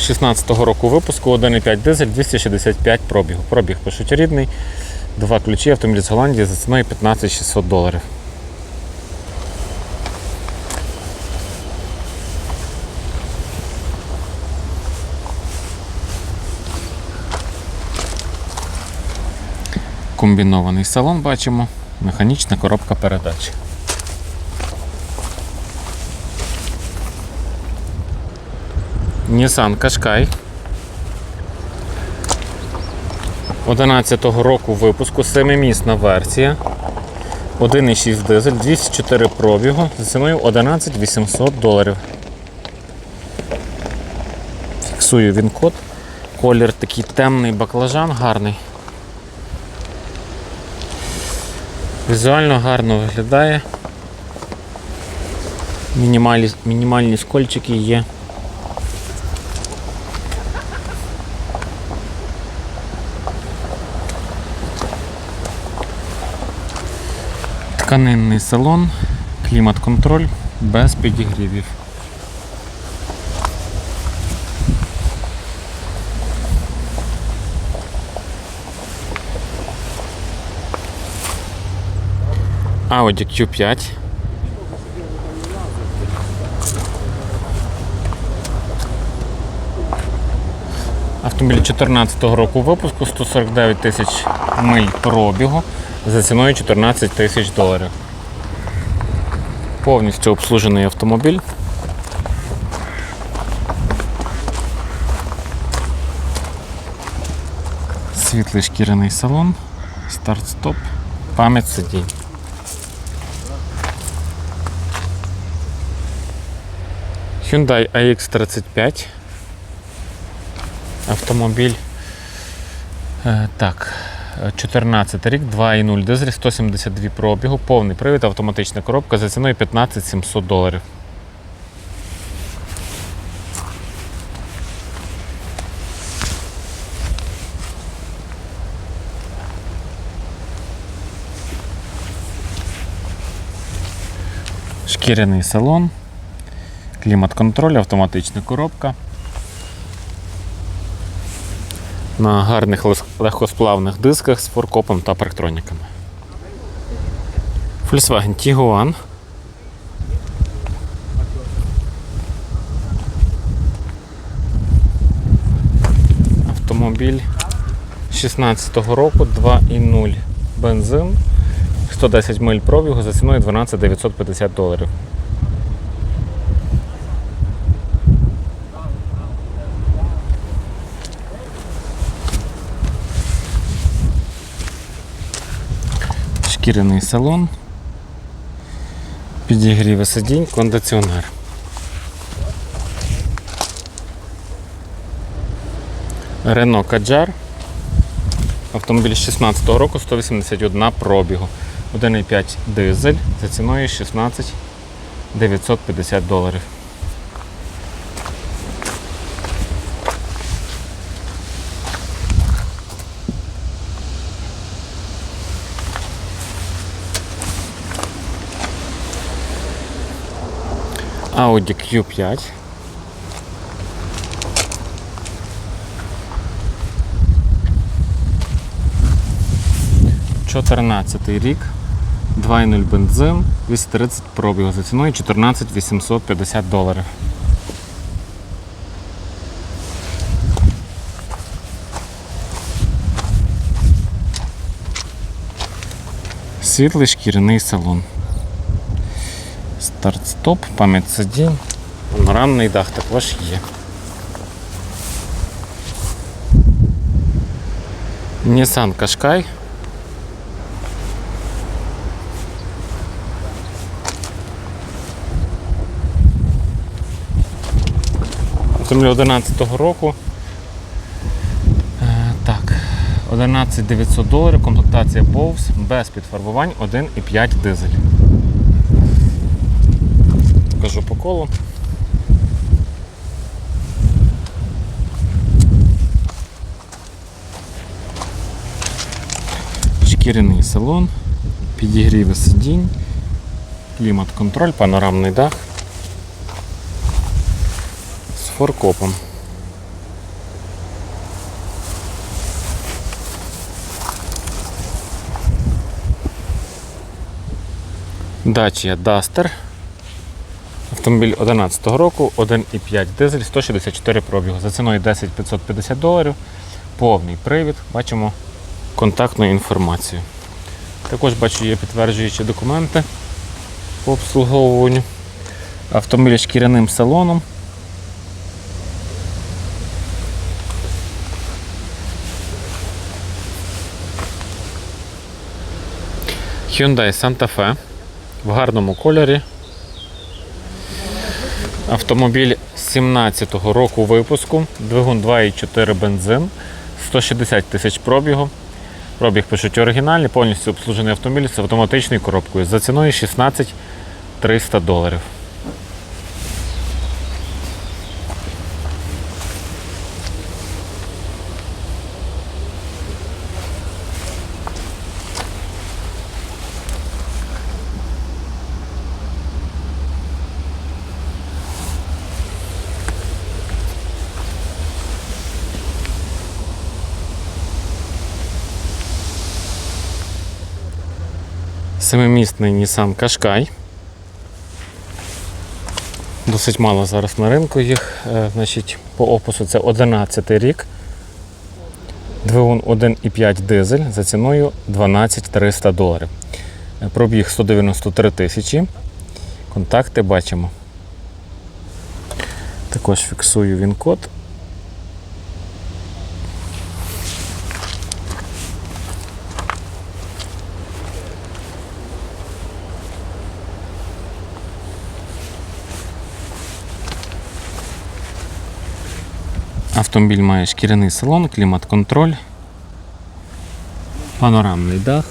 16-го року випуску 1,5 дизель 265 пробігу. Пробіг пишуть рідний. Два ключі автомобіль з Голландії за ціною 15 600 доларів. Комбінований салон бачимо, механічна коробка передач. Nissan Qashqai 11-го року випуску, 7-місна версія. 1,6 дизель, 204 пробігу за ціною 11 800 доларів. Фіксую він код. Колір такий темний баклажан, гарний. Візуально гарно виглядає. Мінімальні, мінімальні скольчики є. Тканинний салон, клімат-контроль без підігрівів. Audi Q5. Автомобіль 2014 року випуску 149 тисяч миль пробігу за ціною 14 тисяч доларів. Повністю обслужений автомобіль. Світлий шкіряний салон, старт-стоп, пам'ять сидінь. Hyundai AX35. Автомобіль. Е, так, 14 рік, 2,0 дизель, 172 пробігу, повний привід, автоматична коробка за ціною 15 700 доларів. Шкіряний салон, клімат-контроль, автоматична коробка. На гарних легкосплавних дисках з форкопом та парктроніками. Volkswagen Tiguan. Автомобіль 16-го року 2,0 бензин, 110 миль пробігу за ціною 12 950 доларів. Шкіряний салон, підігріви сидінь, кондиціонер. Рено Каджар. Автомобіль з 16 року 181 пробігу. 1,5 дизель за ціною 16 950 доларів. Audi Q5. Чотирнадцятий рік, 2.0 бензин, 230 пробігу за ціною 14 850 доларів. Світлий шкіряний салон. Старт-стоп, пам'ять сидінь. Панорамний дах також є. Nissan Qashqai. Автомобіль 11-го року. Е, Так, 11 900 доларів, комплектація Bose без підфарбувань 1,5 дизель. Покажу по колу. Шкіряний салон, підігріви сидінь, клімат-контроль, панорамний дах з форкопом. Dacia Duster. Автомобіль 2011 року, 1,5 дизель, 164 пробігу. За ціною 10 550 доларів. Повний привід. Бачимо контактну інформацію. Також бачу, є підтверджуючі документи по обслуговуванню. Автомобіль шкіряним салоном. Hyundai Santa Fe в гарному кольорі. Автомобіль 17-го року випуску, двигун 2,4 бензин, 160 тисяч пробігу. Пробіг пишуть оригінальний, повністю обслужений автомобіль з автоматичною коробкою за ціною 16 300 доларів. Семимісний Nissan Qashqai. Досить мало зараз на ринку їх. Е, Значить, по опису це 11 рік. Двигун 1,5 дизель за ціною 12 300 доларів. Е, Пробіг 193 тисячі. Контакти бачимо. Також фіксую він Автомобіль має шкіряний салон, клімат-контроль, панорамний дах.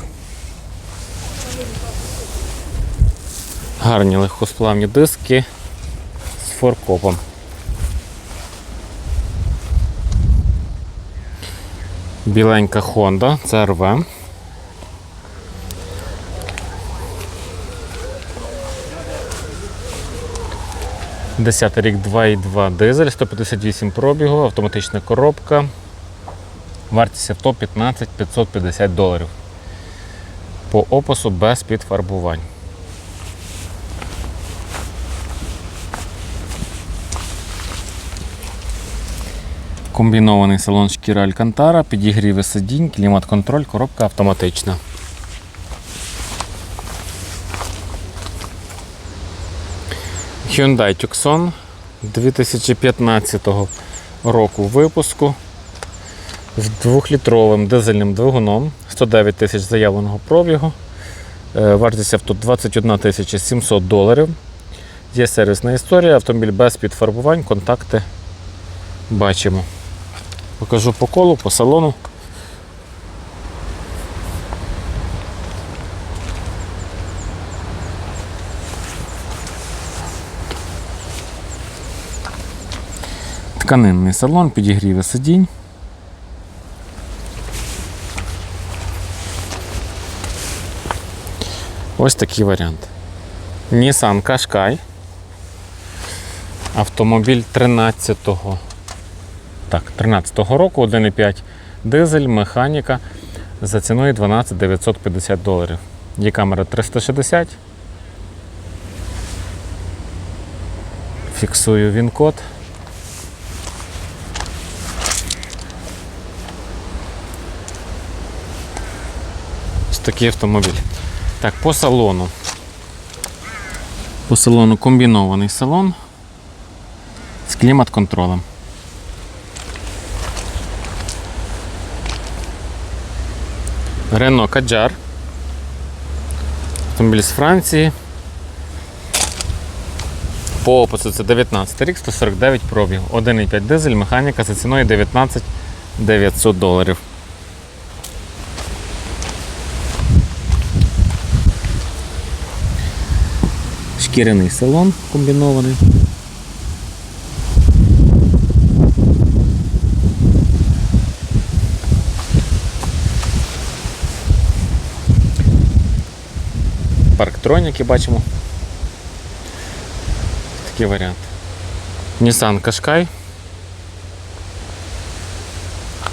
Гарні легкосплавні диски з форкопом. Біленька Honda, це РВ. 10 рік 2,2 дизель, 158 пробігу, автоматична коробка. Вартість авто 15 550 доларів. По опису без підфарбувань. Комбінований салон шкіра Алькантара, підігріви сидінь, клімат-контроль, коробка автоматична. Hyundai Tucson 2015 року випуску з двохлітровим дизельним двигуном, 109 тисяч заявленого пробігу. Е, Вартість авто 21 тисяча 700 доларів. Є сервісна історія, автомобіль без підфарбувань, контакти бачимо. Покажу по колу, по салону. Тканинний салон, підігріви сидінь. Ось такий варіант. Nissan Qashqai. Автомобіль 13-го так, 13-го року, 1,5 дизель, механіка за ціною 12 950 доларів. Є камера 360. Фіксую він код. Такий автомобіль. Так, по салону. По салону комбінований салон з клімат-контролем. Рено Каджар. Автомобіль з Франції. По опису це 19 рік, 149 пробіг. 1,5 дизель, механіка за ціною 19 900 доларів. Шкіряний салон комбінований. Парктроніки бачимо. Такий варіант. Nissan Qashqai.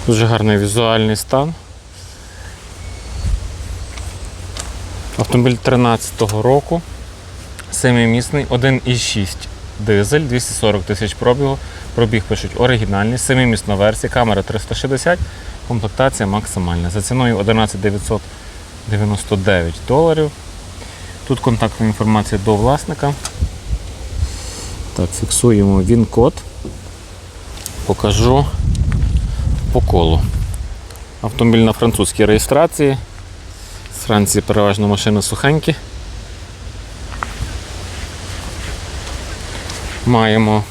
Дуже гарний візуальний стан. Автомобіль 13-го року. Семимісний, 1,6 дизель, 240 тисяч пробігу. Пробіг пишуть оригінальний, семимісна версія, камера 360, комплектація максимальна. За ціною 11 999 доларів. Тут контактна інформація до власника. Так, фіксуємо він-код. Покажу по колу. Автомобіль на французькій реєстрації. З Франції переважно машини сухенькі. Маємо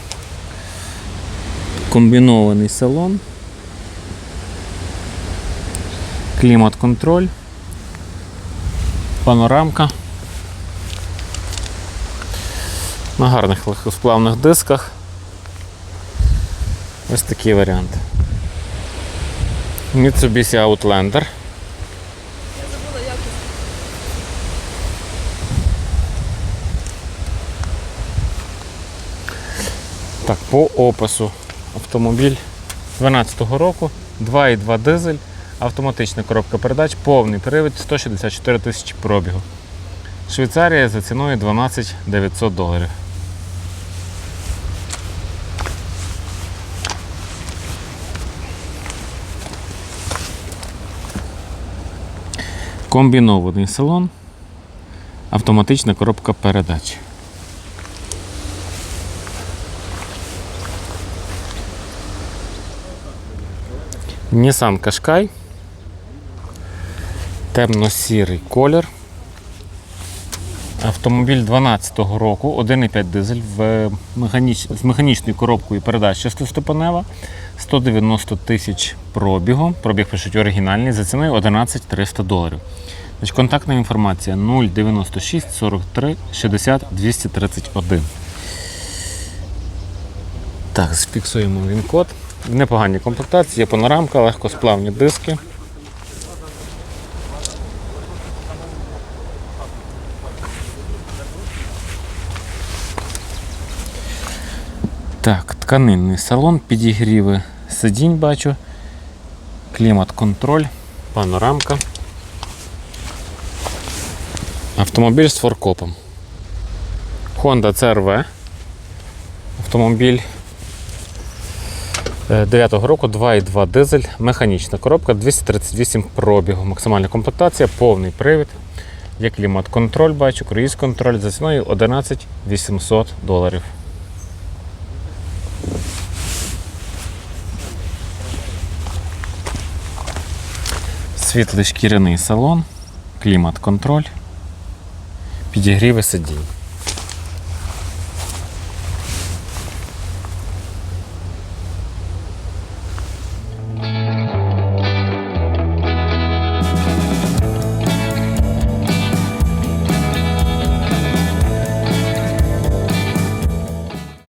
комбінований салон, клімат-контроль, панорамка. На гарних легкосплавних дисках. Ось такий варіант. Mitsubishi Outlander. Так, по опису автомобіль 12-го року, 2,2 дизель, автоматична коробка передач, повний привід, 164 тисячі пробігу. Швейцарія за ціною 12 900 доларів. Комбінований салон, автоматична коробка передач. Nissan Qashqai. Темно-сірий колір. Автомобіль 12-го року, 1,5 дизель в механіч... з механічною коробкою передач шестиступенева, 190 тисяч пробігу. Пробіг пишуть оригінальний за ціною 11 300 доларів. Значить, контактна інформація 096 43 60 231. Так, зафіксуємо він код. В непоганій комплектації, є панорамка, легкосплавні диски. Так, тканинний салон, підігріви сидінь бачу, клімат-контроль, панорамка. Автомобіль з форкопом. Honda CRV. Автомобіль 9-го року 2,2 дизель, механічна коробка, 238 пробігу, максимальна комплектація, повний привід. Є клімат-контроль, бачу, круїз-контроль за ціною 11 800 доларів. Світлий шкіряний салон, клімат-контроль, підігріви сидінь.